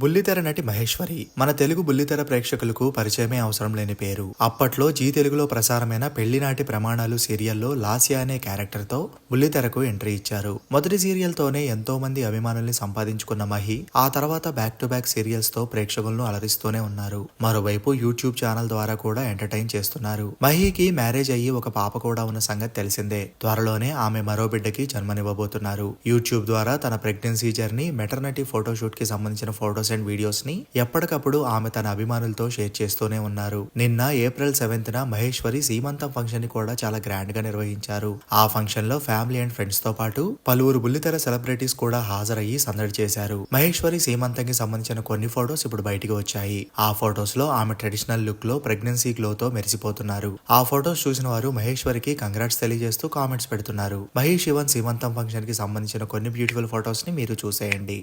బుల్లితెర నటి మహేశ్వరి మన తెలుగు బుల్లితెర ప్రేక్షకులకు పరిచయమే అవసరం లేని పేరు. అప్పట్లో జీ తెలుగులో ప్రసారమైన పెళ్ళినాటి ప్రమాణాలు సీరియల్లో లాసియా అనే క్యారెక్టర్తో బుల్లితెరకు ఎంట్రీ ఇచ్చారు. మొదటి సీరియల్ తోనే ఎంతో మంది అభిమానుల్ని సంపాదించుకున్న మహి ఆ తర్వాత బ్యాక్ టు బ్యాక్ సీరియల్స్తో ప్రేక్షకులను అలరిస్తూనే ఉన్నారు. మరోవైపు యూట్యూబ్ ఛానల్ ద్వారా కూడా ఎంటర్టైన్ చేస్తున్నారు. మహికి మ్యారేజ్ అయ్యి ఒక పాప కూడా ఉన్న సంగతి తెలిసిందే. త్వరలోనే ఆమె మరో బిడ్డకి జన్మనివ్వబోతున్నారు. యూట్యూబ్ ద్వారా తన ప్రెగ్నెన్సీ జర్నీ మెటర్నిటీ ఫోటోషూట్కి సంబంధించిన ఫోటోస్ ఫోటోస్ అండ్ వీడియోస్ని ఎప్పటికప్పుడు ఆమె తన అభిమానులతో షేర్ చేస్తూనే ఉన్నారు. నిన్న ఏప్రిల్ సెవెంత్ న మహేశ్వరి సీమంతం ఫంక్షన్ని కూడా చాలా గ్రాండ్గా నిర్వహించారు. ఆ ఫంక్షన్లో ఫ్యామిలీ అండ్ ఫ్రెండ్స్తో పాటు పలువురు బుల్లితెర సెలబ్రిటీస్ కూడా హాజరయ్యి సందడి చేశారు. మహేశ్వరి సీమంతంకి సంబంధించిన కొన్ని ఫోటోస్ ఇప్పుడు బయటికి వచ్చాయి. ఆ ఫోటోస్లో ఆమె ట్రెడిషనల్ లుక్లో ప్రెగ్నెన్సీ గ్లో తో మెరిసిపోతున్నారు. ఆ ఫోటోస్ చూసిన వారు మహేశ్వరికి కంగ్రాట్స్ తెలియజేస్తూ కామెంట్స్ పెడుతున్నారు. మహేష్ శివన్ సీమంతం ఫంక్షన్కి సంబంధించిన కొన్ని బ్యూటిఫుల్ ఫొటోస్ని మీరు చూసేయండి.